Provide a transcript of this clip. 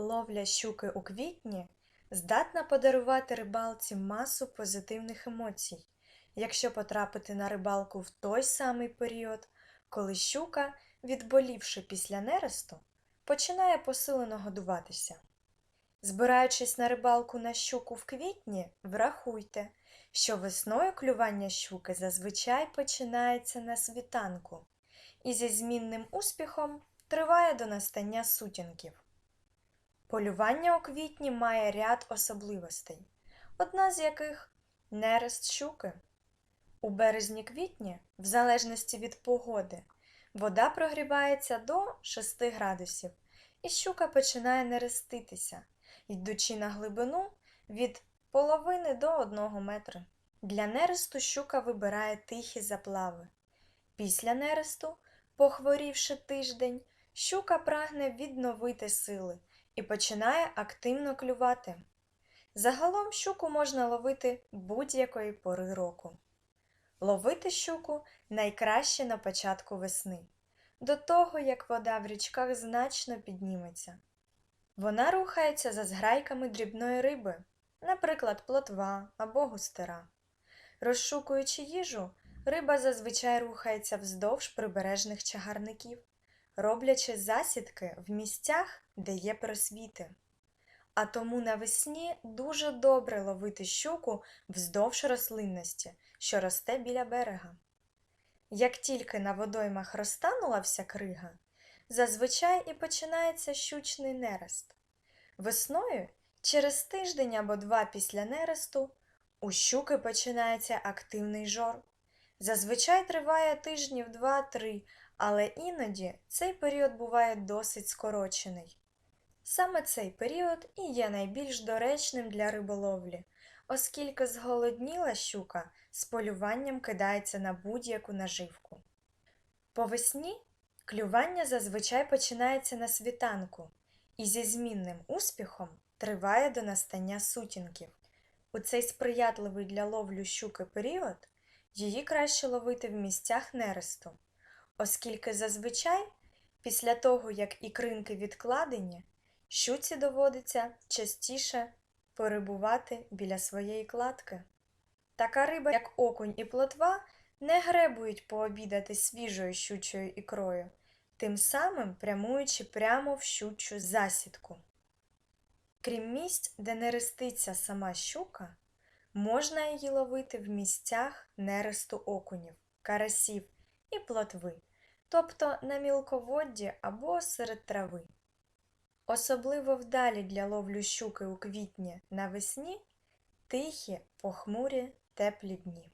Ловля щуки у квітні здатна подарувати рибалці масу позитивних емоцій, якщо потрапити на рибалку в той самий період, коли щука, відболівши після нересту, починає посилено годуватися. Збираючись на рибалку на щуку в квітні, врахуйте, що весною клювання щуки зазвичай починається на світанку і зі змінним успіхом триває до настання сутінків. Полювання у квітні має ряд особливостей, одна з яких нерест щуки. У березні-квітні, в залежності від погоди, вода прогрівається до 6 градусів, і щука починає нереститися, йдучи на глибину від половини до 1 метра. Для нересту щука вибирає тихі заплави. Після нересту, похворівши тиждень, щука прагне відновити сили і починає активно клювати. Загалом щуку можна ловити будь-якої пори року. Ловити щуку найкраще на початку весни, до того як вода в річках значно підніметься. Вона рухається за зграйками дрібної риби, наприклад, плотва або густера. Розшукуючи їжу, риба зазвичай рухається вздовж прибережних чагарників, роблячи засідки в місцях, де є просвіти. А тому навесні дуже добре ловити щуку вздовж рослинності, що росте біля берега. Як тільки на водоймах розтанула вся крига, зазвичай і починається щучний нерест. Весною, через тиждень або два після нересту, у щуки починається активний жор. Зазвичай триває тижнів 2-3, але іноді цей період буває досить скорочений. Саме цей період і є найбільш доречним для риболовлі, оскільки зголодніла щука з полюванням кидається на будь-яку наживку. По весні клювання зазвичай починається на світанку і зі змінним успіхом триває до настання сутінків. У цей сприятливий для ловлю щуки період її краще ловити в місцях нересту, оскільки зазвичай, після того як ікринки відкладені, щуці доводиться частіше перебувати біля своєї кладки. Така риба, як окунь і плотва, не гребують пообідати свіжою щучою ікрою, тим самим прямуючи прямо в щучу засідку. Крім місць, де не реститься сама щука, можна її ловити в місцях нересту окунів, карасів і плотви, тобто на мілководді або серед трави. Особливо вдалі для ловлю щуки у квітні навесні тихі, похмурі, теплі дні.